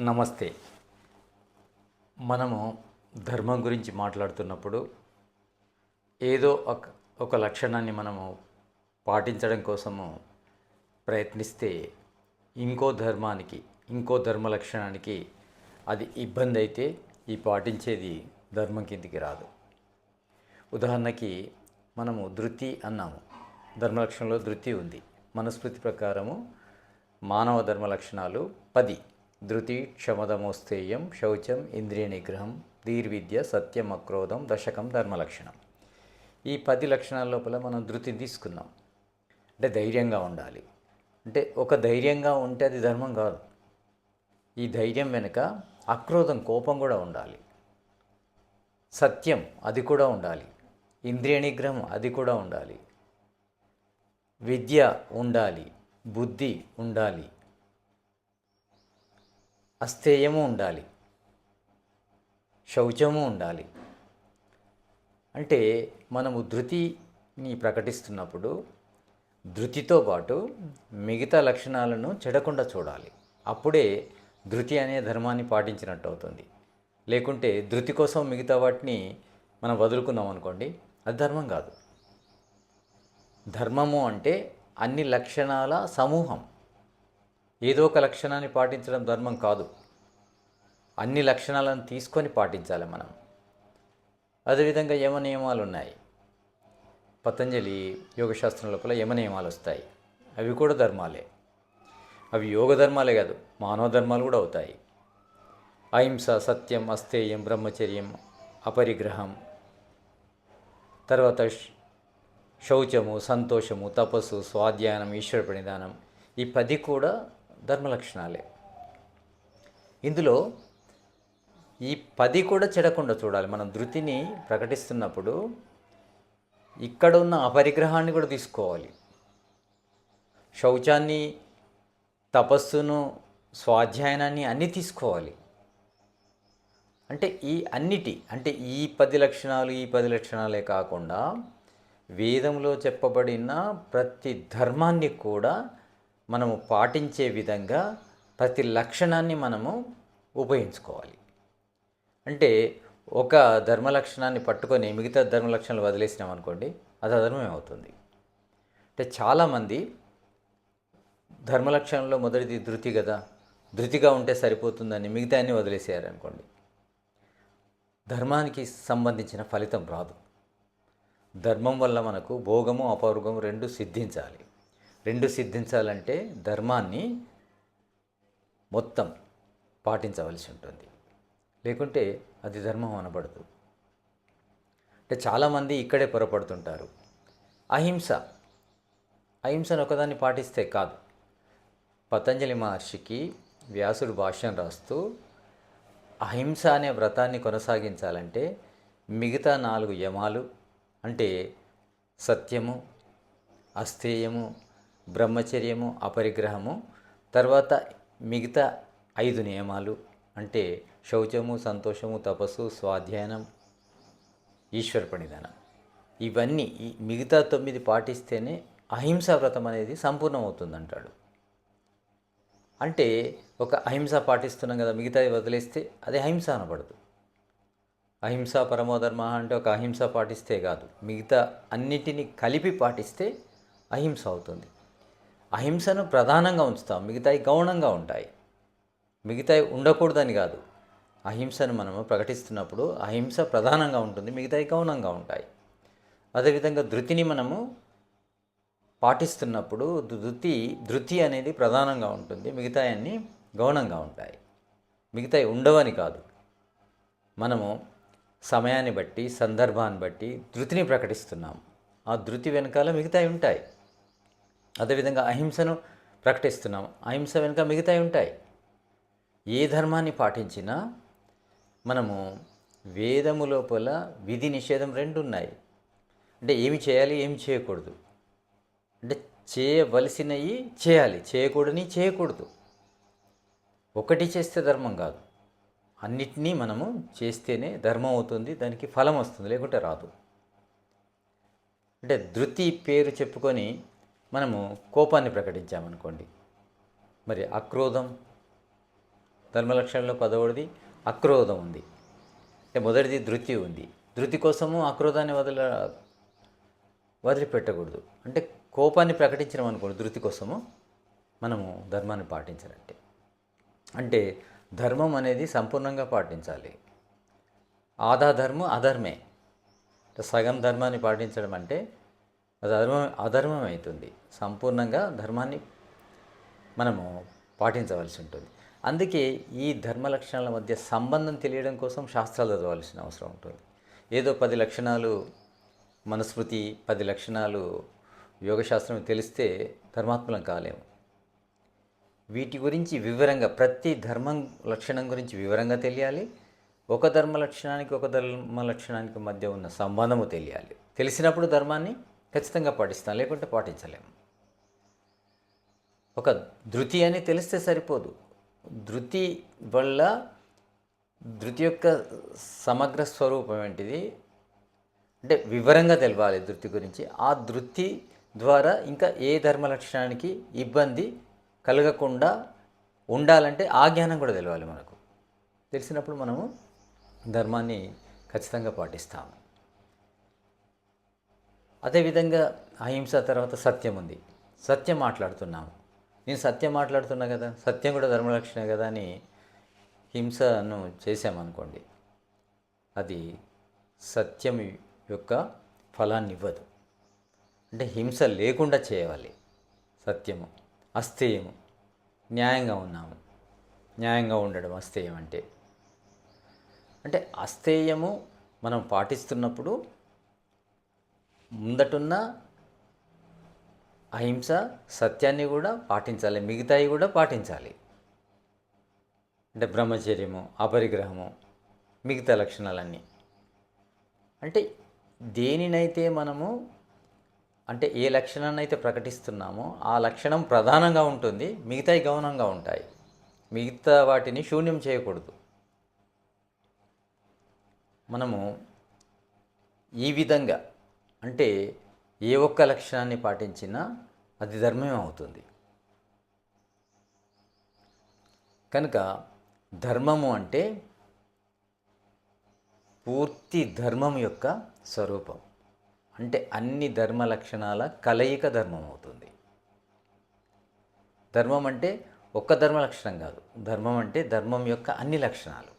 నమస్తే. మనము ధర్మం గురించి మాట్లాడుతున్నప్పుడు ఏదో ఒక ఒక లక్షణాన్ని మనము పాటించడం కోసము ప్రయత్నిస్తే ఇంకో ధర్మానికి ఇంకో ధర్మ లక్షణానికి అది ఇబ్బంది అయితే ఈ పాటించేది ధర్మం కిందికి రాదు. ఉదాహరణకి మనము ధృతి అన్నాము. ధర్మలక్షణంలో ధృతి ఉంది. మనస్మృతి ప్రకారము మానవ ధర్మ లక్షణాలు పది. ధృతి క్షమదమోస్తేయం శౌచం ఇంద్రియ నిగ్రహం ధీర్విద్య సత్యం అక్రోధం దశకం ధర్మలక్షణం. ఈ పది లక్షణాల లోపల మనం ధృతి తీసుకున్నాం అంటే ధైర్యంగా ఉండాలి. అంటే ఒక ధైర్యంగా ఉంటే అది ధర్మం కాదు. ఈ ధైర్యం వెనుక అక్రోధం కోపం కూడా ఉండాలి. సత్యం అది కూడా ఉండాలి. ఇంద్రియ నిగ్రహం అది కూడా ఉండాలి. విద్య ఉండాలి. బుద్ధి ఉండాలి. అస్థేయము ఉండాలి. శౌచము ఉండాలి. అంటే మనము ధృతిని ప్రకటిస్తున్నప్పుడు ధృతితో పాటు మిగతా లక్షణాలను చెడకుండా చూడాలి. అప్పుడే ధృతి అనే ధర్మాన్ని పాటించినట్టు అవుతుంది. లేకుంటే ధృతి కోసం మిగతా వాటిని మనం వదులుకున్నాం అనుకోండి అది ధర్మం కాదు. ధర్మము అంటే అన్ని లక్షణాల సమూహం. ఏదో ఒక లక్షణాన్ని పాటించడం ధర్మం కాదు. అన్ని లక్షణాలను తీసుకొని పాటించాలి మనం. అదేవిధంగా యమ నియమాలు ఉన్నాయి. పతంజలి యోగశాస్త్రం లోపల యమ నియమాలు వస్తాయి. అవి కూడా ధర్మాలే. అవి యోగ ధర్మాలే కాదు మానవ ధర్మాలు కూడా అవుతాయి. అహింస సత్యం అస్థేయం బ్రహ్మచర్యం అపరిగ్రహం తర్వాత శౌచము సంతోషము తపస్సు స్వాధ్యాయనం ఈశ్వర ప్రణిధానం ఈ పది కూడా ధర్మ లక్షణాలే. ఇందులో ఈ పది కూడా చెడకుండా చూడాలి. మనం ధృతిని ప్రకటిస్తున్నప్పుడు ఇక్కడ ఉన్న అపరిగ్రహాన్ని కూడా తీసుకోవాలి. శౌచాన్ని తపస్సును స్వాధ్యాయనాన్ని అన్నీ తీసుకోవాలి. అంటే ఈ అన్నిటి అంటే ఈ పది లక్షణాలు ఈ పది లక్షణాలే కాకుండా వేదంలో చెప్పబడిన ప్రతి ధర్మాన్ని కూడా మనము పాటించే విధంగా ప్రతి లక్షణాన్ని మనము ఉపయోగించుకోవాలి. అంటే ఒక ధర్మ లక్షణాన్ని పట్టుకొని మిగతా ధర్మ లక్షణాలు వదిలేసినాం అనుకోండి అది అధర్మమే అవుతుంది. అంటే చాలామంది ధర్మ లక్షణంలో మొదటిది ధృతి కదా ధృతిగా ఉంటే సరిపోతుందని మిగతా అన్ని వదిలేసేయారనుకోండి. ధర్మానికి సంబంధించిన ఫలితం రాదు. ధర్మం వల్ల మనకు భోగము అపవర్గము రెండు సిద్ధించాలి. రెండు సిద్ధించాలంటే ధర్మాన్ని మొత్తం పాటించవలసి ఉంటుంది. లేకుంటే అది ధర్మం అనబడదు. అంటే చాలామంది ఇక్కడే పొరపడుతుంటారు. అహింస. అహింసను ఒకదాన్ని పాటిస్తే కాదు. పతంజలి మహర్షికి వ్యాసుడు భాష్యం రాస్తూ అహింస అనే వ్రతాన్ని కొనసాగించాలంటే మిగతా నాలుగు యమాలు అంటే సత్యము అస్థేయము బ్రహ్మచర్యము అపరిగ్రహము తర్వాత మిగతా ఐదు నియమాలు అంటే శౌచము సంతోషము తపస్సు స్వాధ్యాయనం ఈశ్వర ప్రణిధానం ఇవన్నీ ఈ మిగతా తొమ్మిది పాటిస్తేనే అహింసా వ్రతం అనేది సంపూర్ణమవుతుందంటాడు. అంటే ఒక అహింస పాటిస్తున్నాం కదా మిగతాది వదిలేస్తే అది అహింస అనబడదు. అహింస పరమోధర్మ అంటే ఒక అహింస పాటిస్తే కాదు. మిగతా అన్నిటినీ కలిపి పాటిస్తే అహింస అవుతుంది. అహింసను ప్రధానంగా ఉంచుతాం. మిగతాయి గౌణంగా ఉంటాయి. మిగతాయి ఉండకూడదని కాదు. అహింసను మనము ప్రకటిస్తున్నప్పుడు అహింస ప్రధానంగా ఉంటుంది మిగతాయి గౌణంగా ఉంటాయి. అదేవిధంగా ధృతిని మనము పాటిస్తున్నప్పుడు ధృతి ధృతి అనేది ప్రధానంగా ఉంటుంది మిగతాయన్నీ గౌణంగా ఉంటాయి. మిగతాయి ఉండవని కాదు. మనము సమయాన్ని బట్టి సందర్భాన్ని బట్టి ధృతిని ప్రకటిస్తున్నాం ఆ ధృతి వెనకాల మిగతాయి ఉంటాయి. అదేవిధంగా అహింసను ప్రకటిస్తున్నాం అహింస వెనుక మిగతాయి ఉంటాయి. ఏ ధర్మాన్ని పాటించినా మనము వేదము లోపల విధి నిషేధం రెండు ఉన్నాయి అంటే ఏమి చేయాలి ఏమి చేయకూడదు. అంటే చేయవలసినవి చేయాలి. చేయకూడని చేయకూడదు. ఒకటి చేస్తే ధర్మం కాదు. అన్నిటినీ మనము చేస్తేనే ధర్మం అవుతుంది దానికి ఫలం వస్తుంది లేకుంటే రాదు. అంటే ధృతి పేరు చెప్పుకొని మనము కోపాన్ని ప్రకటించామనుకోండి. మరి అక్రోధం ధర్మలక్షణంలో పదవడిది అక్రోధం ఉంది. అంటే మొదటిది ధృతి ఉంది. ధృతి కోసము అక్రోధాన్ని వదిల వదిలిపెట్టకూడదు. అంటే కోపాన్ని ప్రకటించడం అనుకోండి ధృతి కోసము మనము ధర్మాన్ని పాటించాలంటే. అంటే ధర్మం అనేది సంపూర్ణంగా పాటించాలి. ఆదా ధర్మం అధర్మే సగం ధర్మాన్ని పాటించడం అంటే అది అధర్మం అధర్మం అవుతుంది. సంపూర్ణంగా ధర్మాన్ని మనము పాటించవలసి ఉంటుంది. అందుకే ఈ ధర్మ లక్షణాల మధ్య సంబంధం తెలియడం కోసం శాస్త్రాలు చదవాల్సిన అవసరం ఉంటుంది. ఏదో పది లక్షణాలు మనుస్మృతి పది లక్షణాలు యోగశాస్త్రం తెలిస్తే ధర్మాత్మలం కాలేము. వీటి గురించి వివరంగా ప్రతి ధర్మం లక్షణం గురించి వివరంగా తెలియాలి. ఒక ధర్మ లక్షణానికి ఒక ధర్మ లక్షణానికి మధ్య ఉన్న సంబంధము తెలియాలి. తెలిసినప్పుడు ధర్మాన్ని ఖచ్చితంగా పాటిస్తాం లేకుంటే పాటించలేము ఒక ధృతి అని తెలిస్తే సరిపోదు. ధృతి వల్ల ధృతి యొక్క సమగ్ర స్వరూపం ఏంటిది? అంటే వివరంగా తెలవాలి ధృతి గురించి. ఆ ధృతి ద్వారా ఇంకా ఏ ధర్మ లక్షణానికి ఇబ్బంది కలగకుండా ఉండాలంటే ఆ జ్ఞానం కూడా తెలవాలి మనకు. తెలిసినప్పుడు మనము ధర్మాన్ని ఖచ్చితంగా పాటిస్తాము. అదేవిధంగా అహింస తర్వాత సత్యం ఉంది. సత్యం మాట్లాడుతున్నాము. నేను సత్యం మాట్లాడుతున్నా కదా సత్యం కూడా ధర్మలక్షణే కదా అని హింసను చేశామనుకోండి అది సత్యం యొక్క ఫలాన్ని ఇవ్వదు. అంటే హింస లేకుండా చేయాలి. సత్యము అస్థేయము న్యాయంగా ఉన్నాము. న్యాయంగా ఉండడం అస్థేయం అంటే. అంటే అస్థేయము మనం పాటిస్తున్నప్పుడు ముందటున్న అహింస సత్యాన్ని కూడా పాటించాలి మిగతాయి కూడా పాటించాలి. అంటే బ్రహ్మచర్యము అపరిగ్రహము మిగతా లక్షణాలన్నీ. అంటే దేనినైతే మనము అంటే ఏ లక్షణాన్ని అయితే ప్రకటిస్తున్నామో ఆ లక్షణం ప్రధానంగా ఉంటుంది మిగతాయి గౌనంగా ఉంటాయి. మిగతా వాటిని శూన్యం చేయకూడదు. మనము ఈ విధంగా అంటే ఏ ఒక్క లక్షణాన్ని పాటించినా అది ధర్మమే అవుతుంది. కనుక ధర్మము అంటే పూర్తి ధర్మం యొక్క స్వరూపం. అంటే అన్ని ధర్మ లక్షణాల కలయిక ధర్మం అవుతుంది. ధర్మం అంటే ఒక్క ధర్మ లక్షణం కాదు. ధర్మం అంటే ధర్మం యొక్క అన్ని లక్షణాలు.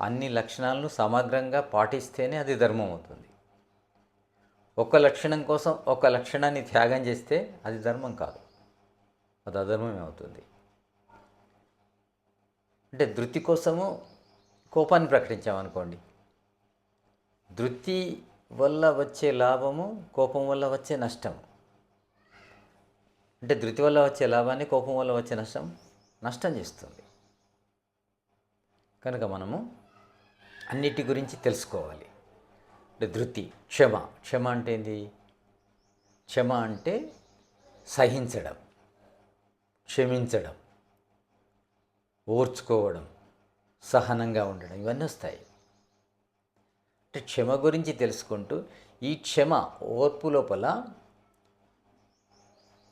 అన్ని లక్షణాలను సమగ్రంగా పాటిస్తేనే అది ధర్మం అవుతుంది. ఒక లక్షణం కోసం ఒక లక్షణాన్ని త్యాగం చేస్తే అది ధర్మం కాదు. అది అధర్మమే అవుతుంది. అంటే ధృతి కోసము కోపాన్ని ప్రకటించామనుకోండి. ధృతి వల్ల వచ్చే లాభము కోపం వల్ల వచ్చే నష్టం అంటే ధృతి వల్ల వచ్చే లాభాన్ని కోపం వల్ల వచ్చే నష్టం నష్టం చేస్తుంది. కనుక మనము అన్నిటి గురించి తెలుసుకోవాలి. అంటే ధృతి క్షమ. క్షమ అంటే ఏంది? క్షమ అంటే సహించడం క్షమించడం ఓర్చుకోవడం సహనంగా ఉండడం ఇవన్నీ వస్తాయి. అంటే క్షమ గురించి తెలుసుకుంటూ ఈ క్షమ ఓర్పు లోపల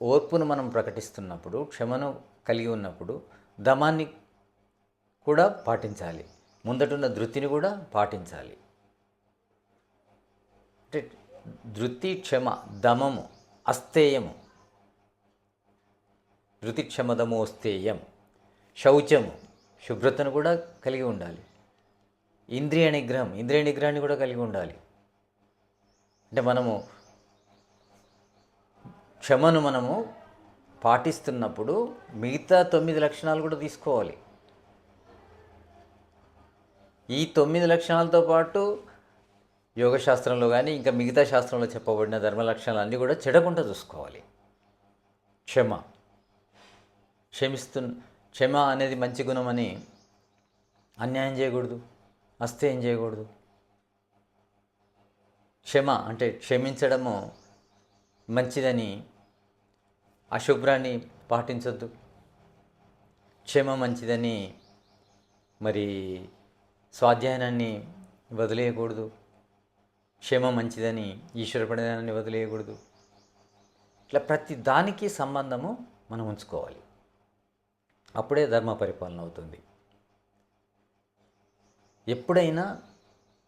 ఓర్పును మనం ప్రకటిస్తున్నప్పుడు క్షమను కలిగి ఉన్నప్పుడు దమాన్ని కూడా పాటించాలి. ముందటున్న ధృతిని కూడా పాటించాలి. ధృతి క్షమ దమము అస్థేయము ధృతి క్షమదము అస్థేయం శౌచము శుభ్రతను కూడా కలిగి ఉండాలి ఇంద్రియ నిగ్రహం ఇంద్రియ నిగ్రహాన్ని కూడా కలిగి ఉండాలి అంటే మనము క్షమను మనము పాటిస్తున్నప్పుడు మిగతా తొమ్మిది లక్షణాలు కూడా తీసుకోవాలి ఈ తొమ్మిది లక్షణాలతో పాటు యోగశాస్త్రంలో కానీ ఇంకా మిగతా శాస్త్రంలో చెప్పబడిన ధర్మ లక్షణాలు అన్నీ కూడా చెడకుండా చూసుకోవాలి. క్షమ. క్షమిస్తు క్షమ అనేది మంచి గుణం అని అన్యాయం చేయకూడదు అస్థేయం చేయకూడదు. క్షమ అంటే క్షమించడము మంచిదని అశుభ్రాన్ని పాటించొద్దు. క్షమ మంచిదని మరి స్వాధ్యాయనాన్ని వదిలేయకూడదు. క్షమ మంచిదని ఈశ్వర ప్రణాన్ని వదిలేయకూడదు. ఇట్లా ప్రతి దానికి సంబంధము మనం ఉంచుకోవాలి. అప్పుడే ధర్మ పరిపాలన అవుతుంది. ఎప్పుడైనా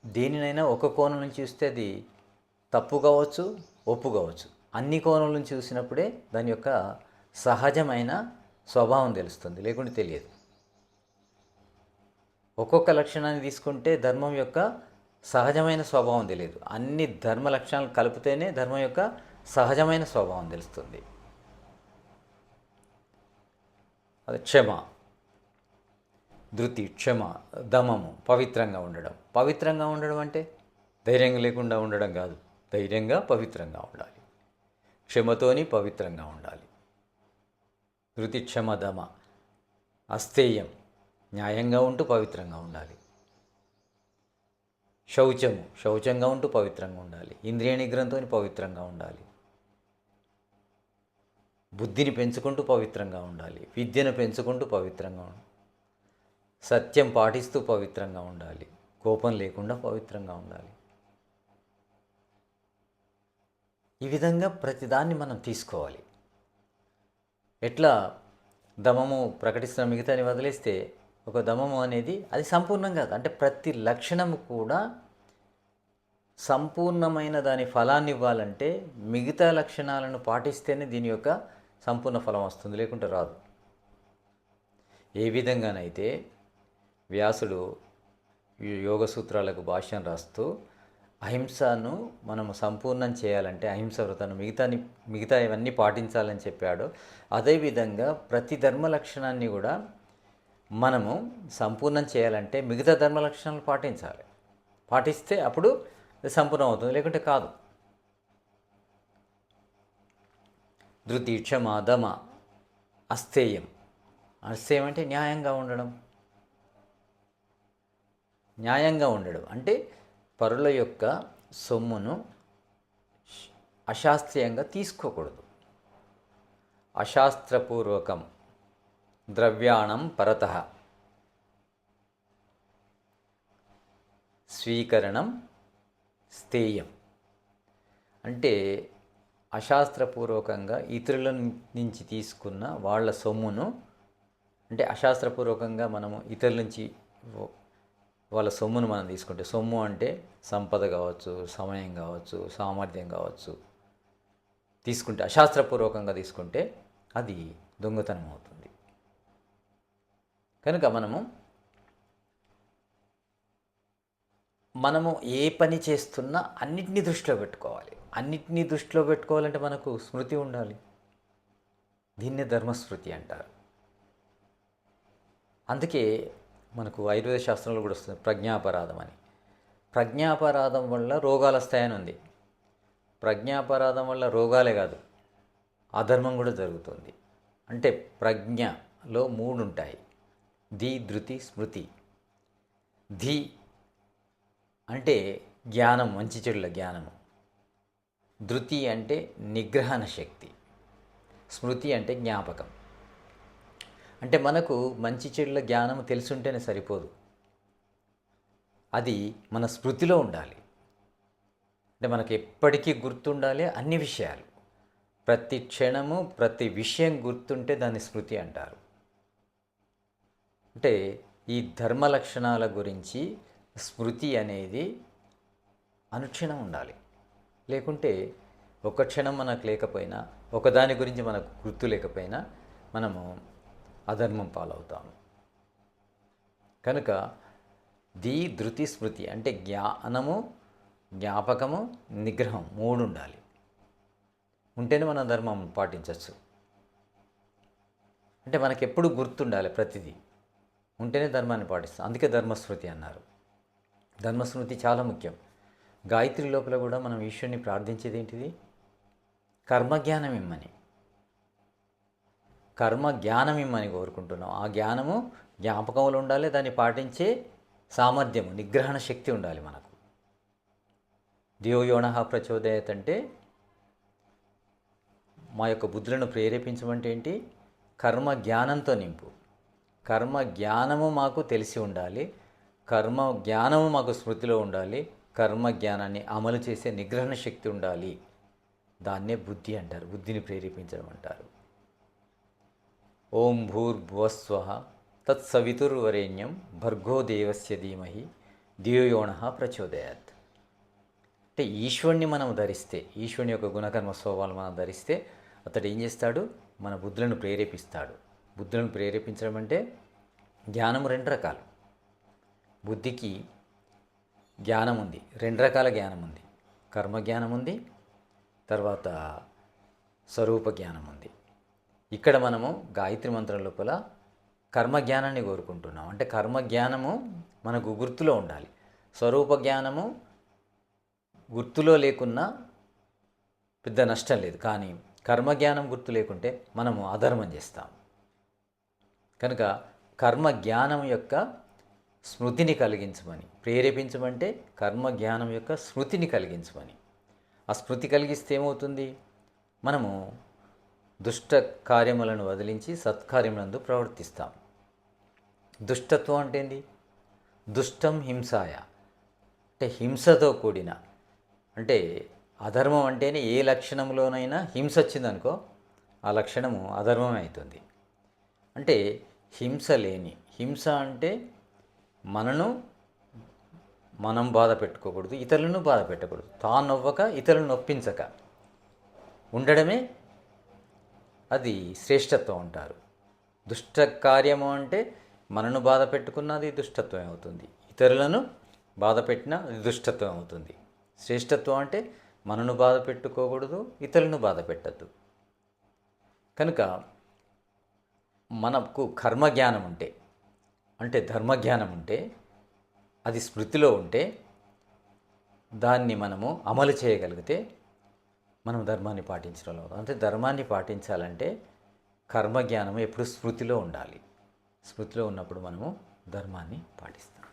దేనినైనా ఒక కోణం నుంచి చూస్తే అది తప్పు కావచ్చు ఒప్పు కావచ్చు. అన్ని కోణం నుంచి చూసినప్పుడే దాని యొక్క సహజమైన స్వభావం తెలుస్తుంది లేకుంటే తెలియదు. ఒక్కొక్క లక్షణాన్ని తీసుకుంటే ధర్మం యొక్క సహజమైన స్వభావం తెలియదు. అన్ని ధర్మ లక్షణాలు కలిపితేనే ధర్మం యొక్క సహజమైన స్వభావం తెలుస్తుంది. అది క్షమ. ధృతి క్షమ దమము పవిత్రంగా ఉండడం. పవిత్రంగా ఉండడం అంటే ధైర్యంగా లేకుండా ఉండడం కాదు. ధైర్యంగా పవిత్రంగా ఉండాలి. క్షమతోని పవిత్రంగా ఉండాలి. ధృతి క్షమ దమ అస్థేయం న్యాయంగా ఉంటూ పవిత్రంగా ఉండాలి. శౌచము శౌచంగా ఉంటూ పవిత్రంగా ఉండాలి. ఇంద్రియ నిగ్రహంతో పవిత్రంగా ఉండాలి. బుద్ధిని పెంచుకుంటూ పవిత్రంగా ఉండాలి. విద్యను పెంచుకుంటూ పవిత్రంగా ఉండాలి. సత్యం పాటిస్తూ పవిత్రంగా ఉండాలి. కోపం లేకుండా పవిత్రంగా ఉండాలి. ఈ విధంగా ప్రతిదాన్ని మనం తీసుకోవాలి. ఎట్లా? దమము ప్రకటిస్తున్న మిగతాని వదిలేస్తే ఒక దమము అనేది అది సంపూర్ణం కాదు. అంటే ప్రతి లక్షణము కూడా సంపూర్ణమైన దాని ఫలాన్ని ఇవ్వాలంటే మిగతా లక్షణాలను పాటిస్తేనే దీని యొక్క సంపూర్ణ ఫలం వస్తుంది లేకుంటే రాదు. ఏ విధంగానైతే వ్యాసుడు యోగ సూత్రాలకు భాష్యం రాస్తూ అహింసను మనము సంపూర్ణం చేయాలంటే అహింస వ్రతను మిగతాని మిగతా ఇవన్నీ పాటించాలని చెప్పాడు అదేవిధంగా ప్రతి ధర్మ లక్షణాన్ని కూడా మనము సంపూర్ణం చేయాలంటే మిగతా ధర్మ లక్షణాలు పాటించాలి. పాటిస్తే అప్పుడు సంపూర్ణం అవుతుంది లేకుంటే కాదు. ధృతి క్షమ దమ అస్థేయం. అస్థేయం అంటే న్యాయంగా ఉండడం. న్యాయంగా ఉండడం అంటే పరుల యొక్క సొమ్మును అశాస్త్రీయంగా తీసుకోకూడదు. అశాస్త్రపూర్వకం. ద్రవ్యాణం పరత. స్వీకరణం స్థేయం అంటే అశాస్త్రపూర్వకంగా ఇతరుల నుంచి తీసుకున్న వాళ్ళ సొమ్మును అంటే అశాస్త్రపూర్వకంగా మనము ఇతరుల నుంచి వాళ్ళ సొమ్మును మనం తీసుకుంటే సొమ్ము అంటే సంపద కావచ్చు సమయం కావచ్చు సామర్థ్యం కావచ్చు తీసుకుంటే అశాస్త్రపూర్వకంగా తీసుకుంటే అది దొంగతనం అవుతుంది. కనుక మనము మనము ఏ పని చేస్తున్నా అన్నిటినీ దృష్టిలో పెట్టుకోవాలి. అన్నిటినీ దృష్టిలో పెట్టుకోవాలంటే మనకు స్మృతి ఉండాలి. దీన్నే ధర్మస్మృతి అంటారు. అందుకే మనకు ఆయుర్వేద శాస్త్రంలో కూడా వస్తుంది ప్రజ్ఞాపరాధం అని. ప్రజ్ఞాపరాధం వల్ల రోగాలు వస్తాయని ఉంది. ప్రజ్ఞాపరాధం వల్ల రోగాలే కాదు అధర్మం కూడా జరుగుతుంది. అంటే ప్రజ్ఞలో మూడు ఉంటాయి. ధీ ధృతి స్మృతి. ధీ అంటే జ్ఞానం మంచి చెడుల జ్ఞానము. ధృతి అంటే నిగ్రహణ శక్తి. స్మృతి అంటే జ్ఞాపకం. అంటే మనకు మంచి చెడుల జ్ఞానం తెలుసుంటేనే సరిపోదు. అది మన స్మృతిలో ఉండాలి. అంటే మనకు ఎప్పటికీ గుర్తుండాలి అన్ని విషయాలు. ప్రతి క్షణము ప్రతి విషయం గుర్తుంటే దాన్ని స్మృతి అంటారు. అంటే ఈ ధర్మ లక్షణాల గురించి స్మృతి అనేది అనుక్షణం ఉండాలి. లేకుంటే ఒక క్షణం మనకు లేకపోయినా ఒకదాని గురించి మనకు గుర్తు లేకపోయినా మనము అధర్మం పాలవుతాము. కనుక ది ధృతి స్మృతి అంటే జ్ఞానము జ్ఞాపకము నిగ్రహం మూడు ఉండాలి. ఉంటేనే మన ధర్మం పాటించవచ్చు అంటే మనకెప్పుడు గుర్తుండాలి ప్రతిదీ. ఉంటేనే ధర్మాన్ని పాటిస్తాం. అందుకే ధర్మస్మృతి అన్నారు. ధర్మస్మృతి చాలా ముఖ్యం. గాయత్రి లోపల కూడా మనం ఈశ్వరుని ప్రార్థించేది ఏంటిది? కర్మజ్ఞానం ఇమ్మని. కర్మ జ్ఞానం ఇమ్మని కోరుకుంటున్నాం. ఆ జ్ఞానము జ్ఞాపకంలో ఉండాలి దాన్ని పాటించే సామర్థ్యము నిగ్రహణ శక్తి ఉండాలి మనకు. దియోయోణ ప్రచోదయత్ అంటే మా యొక్క బుద్ధులను ప్రేరేపించమంటే ఏంటి? కర్మ జ్ఞానంతో నింపు. కర్మ జ్ఞానము మాకు తెలిసి ఉండాలి. కర్మ జ్ఞానము మాకు స్మృతిలో ఉండాలి. కర్మ జ్ఞానాన్ని అమలు చేసే నిగ్రహణ శక్తి ఉండాలి. దాన్నే బుద్ధి అంటారు. బుద్ధిని ప్రేరేపించడం అంటారు. ఓం భూర్భువస్వ తత్సవితుర్వరేణ్యం భర్గో దేవస్య ధీమహి దియోయోణ ప్రచోదయాత్. అంటే ఈశ్వరుని మనం ధరిస్తే ఈశ్వరుని యొక్క గుణకర్మ స్వభావాలు మనం ధరిస్తే అతడు ఏం చేస్తాడు? మన బుద్ధులను ప్రేరేపిస్తాడు. బుద్ధులను ప్రేరేపించడం అంటే జ్ఞానం రెండు రకాలు. బుద్ధికి జ్ఞానం ఉంది రెండు రకాల జ్ఞానం ఉంది. కర్మ జ్ఞానం ఉంది తర్వాత స్వరూప జ్ఞానం ఉంది. ఇక్కడ మనము గాయత్రి మంత్రం లోపల కర్మ జ్ఞానాన్ని కోరుకుంటున్నాం. అంటే కర్మ జ్ఞానము మనకు గుర్తులో ఉండాలి. స్వరూప జ్ఞానము గుర్తులో లేకున్నా పెద్ద నష్టం లేదు. కానీ కర్మజ్ఞానం గుర్తు లేకుంటే మనము అధర్మం చేస్తాం. కనుక కర్మ జ్ఞానం యొక్క స్మృతిని కలిగించమని ప్రేరేపించమంటే కర్మ జ్ఞానం యొక్క స్మృతిని కలిగించమని. ఆ స్మృతి కలిగిస్తే ఏమవుతుంది? మనము దుష్ట కార్యములను వదిలించి సత్కార్యములందు ప్రవర్తిస్తాం. దుష్టత్వం అంటే ఏంది? దుష్టం హింసాయ. అంటే హింసతో కూడిన. అంటే అధర్మం అంటేనే ఏ లక్షణంలోనైనా హింస వచ్చిందనుకో ఆ లక్షణము అధర్మమే అవుతుంది. అంటే హింస లేని హింస అంటే మనను మనం బాధ పెట్టుకోకూడదు ఇతరులను బాధ పెట్టకూడదు. తాను నవ్వక ఇతరులను నొప్పించక. ఉండడమే అది శ్రేష్టత్వం అంటారు. దుష్ట కార్యము అంటే మనను బాధ పెట్టుకున్నది దుష్టత్వం అవుతుంది. ఇతరులను బాధ పెట్టినా అది దుష్టత్వం అవుతుంది. శ్రేష్టత్వం అంటే మనను బాధ పెట్టుకోకూడదు ఇతరులను బాధ పెట్టద్దు. కనుక మనకు కర్మజ్ఞానం ఉంటే అంటే ధర్మజ్ఞానం ఉంటే అది స్మృతిలో ఉంటే దాన్ని మనము అమలు చేయగలిగితే మనం ధర్మాన్ని పాటించడం అవుతాం అంటే ధర్మాన్ని పాటించాలంటే కర్మజ్ఞానం ఎప్పుడు స్మృతిలో ఉండాలి. స్మృతిలో ఉన్నప్పుడు మనము ధర్మాన్ని పాటిస్తాం.